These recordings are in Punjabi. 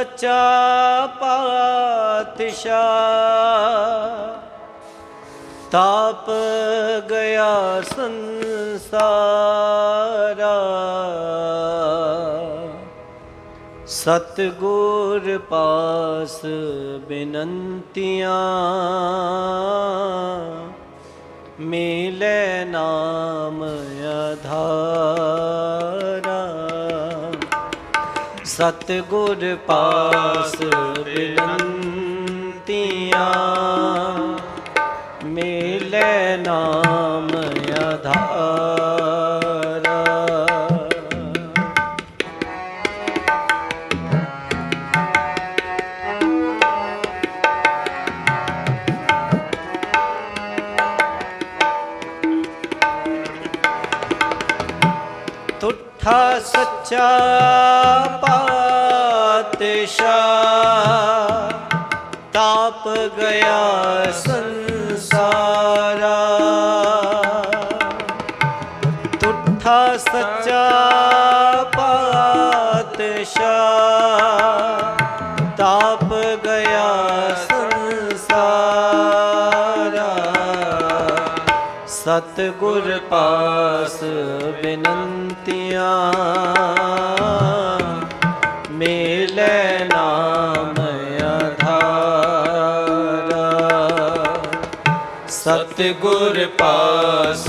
ਸੱਚਾ ਪਾਤਸ਼ਾਹ। ਤਾਪ ਗਿਆ ਸੰਸਾਰਾ। ਸਤਗੁਰ ਪਾਸ ਬਿਨੰਤੀਆਂ। ਮਿਲੇ ਨਾਮ ਆਧਾਰਾ ਸਤਗੁਰ ਪਾਸ ਬਿਨੰਤੀਆਂ ਮਿਲੇ ਨਾਮ ਆਧਾਰਾ। ਤੁਠਾ ਸੱਚਾ ਪਾਤਸ਼ਾਹ ਤਾਪ ਗਿਆ ਸੰਸਾਰਾ। ਤੁਠਾ ਸੱਚਾ ਪਾਤਸ਼ਾਹ ਤਾਪ ਗਿਆ ਸੰਸਾਰਾ। ਸਤਗੁਰ ਪਾਸ ਬਿਨੰਤੀਆਂ। ਸਤਗੁਰ ਪਾਸ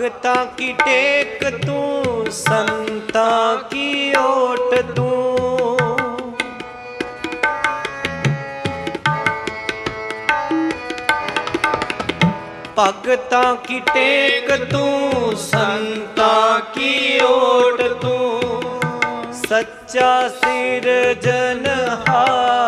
ਭਗਤਾਂ ਕੀ ਟੇਕ ਤੂੰ, ਸੰਤਾਂ ਕੀ ਓਟ ਤੂੰ? ਭਗਤਾਂ ਕੀ ਟੇਕ ਤੂੰ, ਸੰਤਾ ਕੀ ਓਟ ਤੂੰ? ਸੱਚਾ ਸਿਰਜਨਹਾਰਾ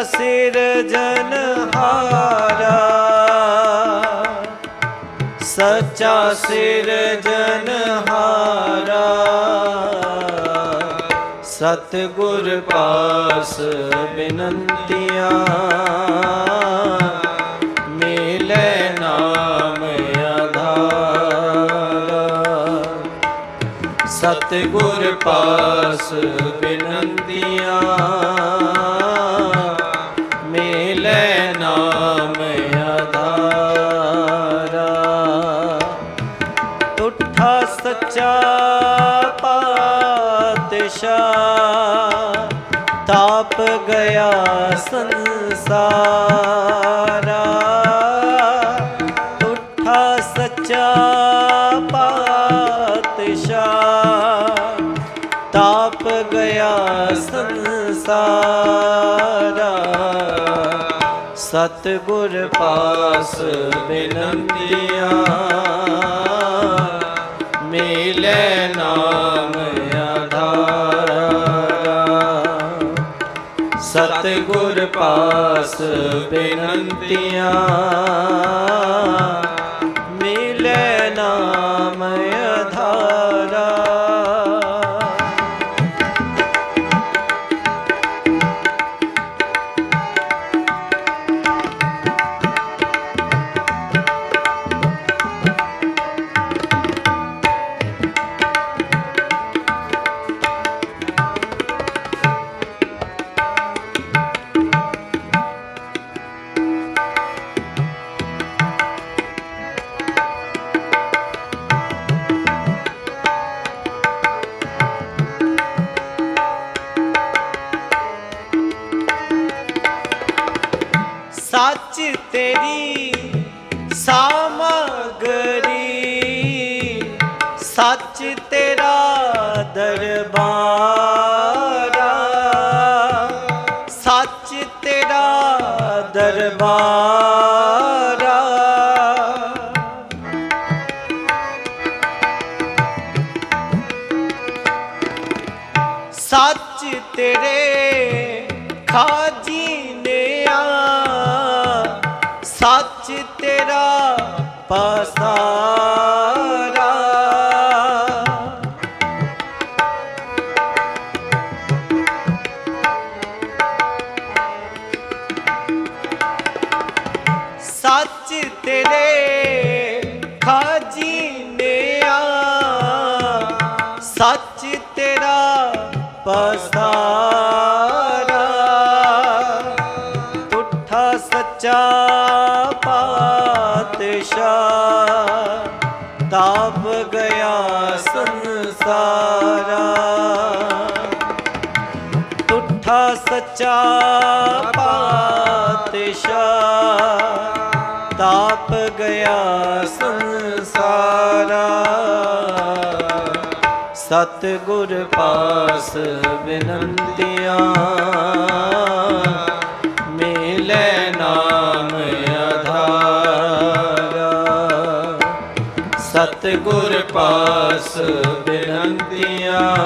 ਸੱਚਾ ਸਿਰਜਨਹਾਰਾ ਸੱਚਾ ਸਿਰਜਨਹਾਰਾ ਸਤਿਗੁਰ ਪਾਸ ਬਿਨੰਤੀਆਂ। ਮਿਲੇ ਨਾਮ ਆਧਾਰਾ। ਸਤਿਗੁਰ ਪਾਸ ਬਿਨੰਤੀਆਂ। ਤੁਠਾ ਸੱਚਾ ਪਾਤਸ਼ਾਹ, ਤਾਪ ਗਿਆ ਸੰਸਾਰਾ। ਤੁਠਾ ਸੱਚਾ ਪਾਤਸ਼ਾਹ, ਤਾਪ ਗਿਆ ਸੰਸਾਰਾ। ਸਤਿਗੁਰ ਪਾਸ ਬਿਨੰਤੀਆਂ। ਲੈ ਨਾਮ ਆਧਾਰਾ। ਸਤਿਗੁਰ ਪਾਸ ਬਿਨੰਤੀਆਂ। ਦਰਬਾਰਾ ਸੱਚ ਤੇਰੇ ਖਾਜੀ ਨੇ ਆ ਸੱਚ ਤੇਰਾ ਪਸਾਰਾ ਸੱਚ ਤੇਰੇ ਖਾਜੀ ਨੇ ਆ। ਸੱਚ ਤੇਰਾ ਪਸਾਰਾ ਤਾਪ ਗਿਆ ਸੰਸਾਰਾ। ਸਤ ਗੁਰ ਪਾਸ ਬਿਨੰਤੀਆਂ। ਮੇਲੇ ਨਾਮ ਅਧਾਰਾ ਸਤ ਗੁਰ ਪਾਸ ਬਿਨੰਤੀਆਂ।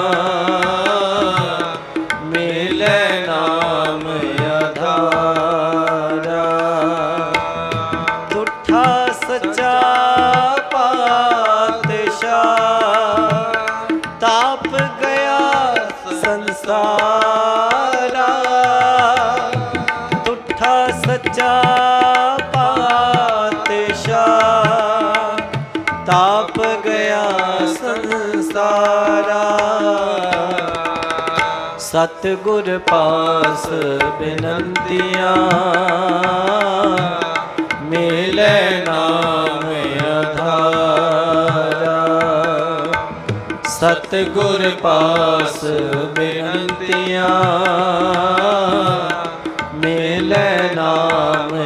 ਸੰਸਾਰਾ। ਸਤ ਗੁਰ ਪਾਸ ਬਿਨੰਤੀਆਂ। ਮਿਲੇ ਨਾਮ ਆਧਾਰਾ। ਸਤ ਗੁਰ ਪਾਸ ਬਿਨੰਤੀਆਂ। ਮਿਲੇ ਨਾਮ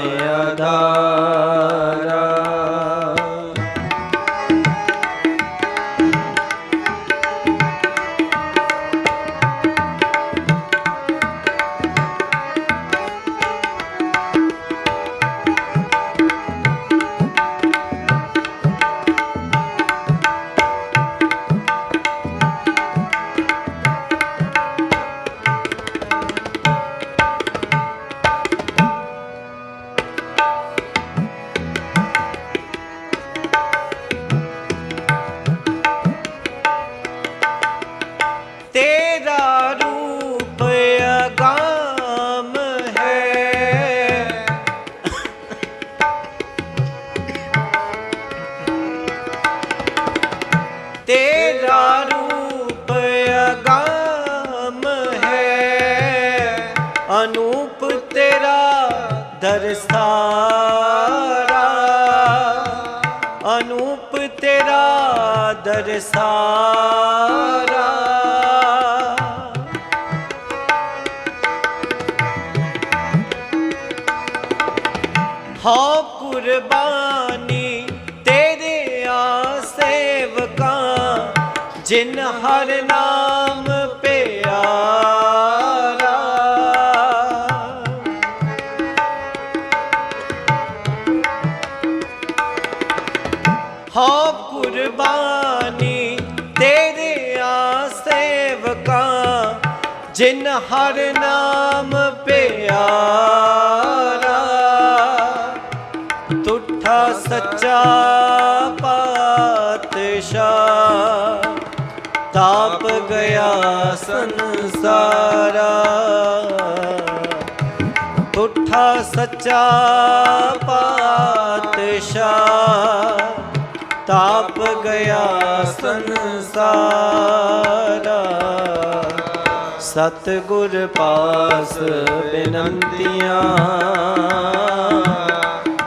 ਅਨੂਪ ਤੇਰਾ ਦਰਸਾਰਾ। ਅਨੂਪ ਤੇਰਾ ਦਰਸਾਰਾ। ਹੋ ਕੁਰਬਾਨੀ ਤੇਰੇ ਆ ਸੇਵਕਾਂ ਜਿਨ ਹਰ ਨਾਮ ਜਿਨ ਹਰ ਨਾਮ ਪਿਆਰਾ, ਤੁਠਾ ਸੱਚਾ ਪਾਤਸ਼ਾਹ ਤਾਪ ਗਿਆ ਸੰਸਾਰਾ। ਤੁਠਾ ਸੱਚਾ ਪਾਤਸ਼ਾਹ ਤਾਪ ਗਿਆ ਸੰਸਾਰਾ। ਸਤ ਗੁਰ ਪਾਸ ਬਿਨੰਤੀਆਂ।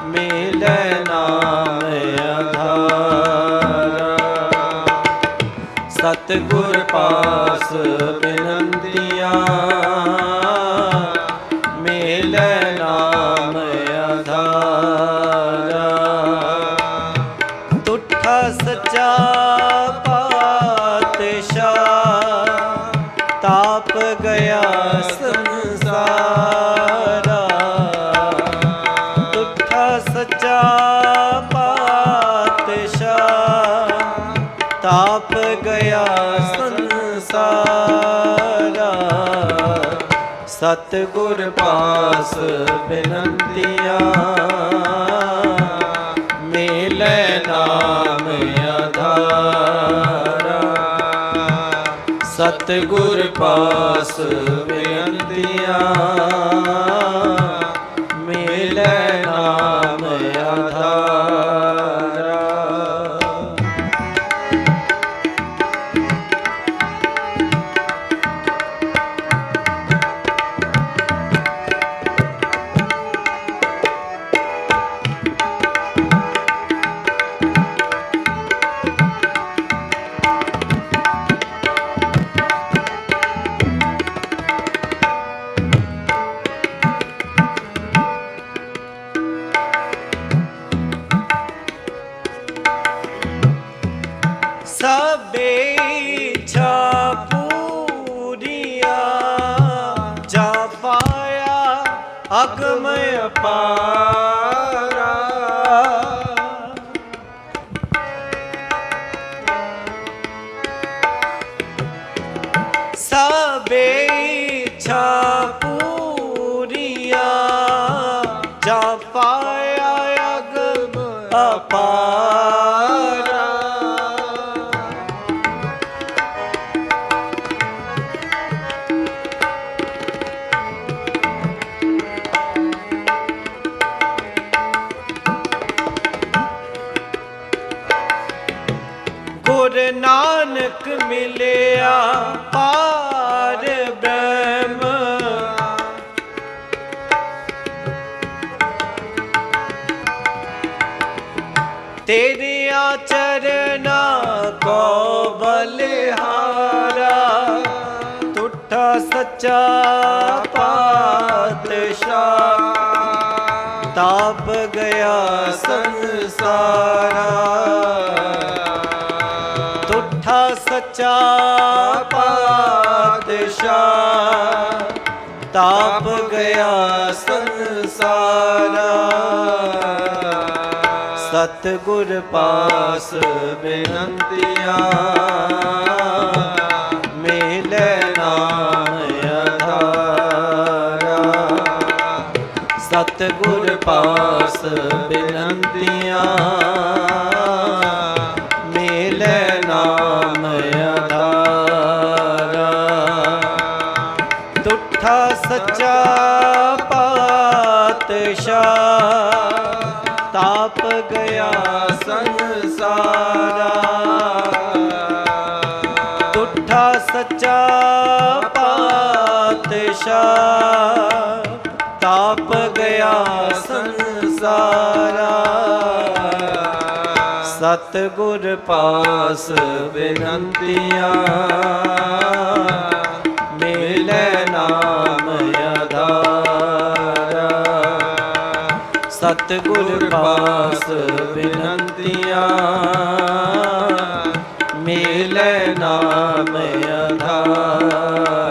ਮਿਲੇ ਨਾਮ ਆਧਾਰਾ। ਸਤ ਗੁਰ ਪਾਸ ਸਤਿਗੁਰ ਪਾਸ ਬਿਨੰਤੀਆਂ। ਮਿਲੈ ਨਾਮ ਆਧਾਰਾ। ਸਤਿਗੁਰ ਪਾਸ ਬਿਨੰਤੀਆਂ। ਟੁੱਟਾ ਸੱਚਾ ਪਾਤਸ਼ਾਹ। ਤਾਪ ਗਿਆ ਸੰਸਾਰਾ। ਤੁਠਾ ਸੱਚਾ ਪਾਤਸ਼ਾਹ। ਤਾਪ ਗਿਆ ਸੰਸਾਰਾ। ਸਤਿਗੁਰ ਪਾਸ ਬੇਨੰਤੀਆਂ। ਪਾਸ ਬਿਨੰਤੀਆਂ ਮਿਲੇ ਨਾਮ ਆਧਾਰਾ ਤੁਠਾ ਸੱਚਾ ਪਾਤਸ਼ਾਹ ਤਾਪ ਗਿਆ ਸੰਸਾਰਾ। ਤੁਠਾ ਸੱਚਾ ਪਾਤਸ਼ਾਹ ਤਾਪ ਗਿਆ ਸੰਸਾਰਾ। ਸਤਿਗੁਰ ਪਾਸ ਬਿਨੰਤੀਆਂ। ਮਿਲੇ ਨਾਮ ਆਧਾਰਾ ਸਤਿਗੁਰ ਪਾਸ ਬਿਨੰਤੀਆਂ। ਮਿਲੇ ਨਾਮ ਆਧਾਰਾ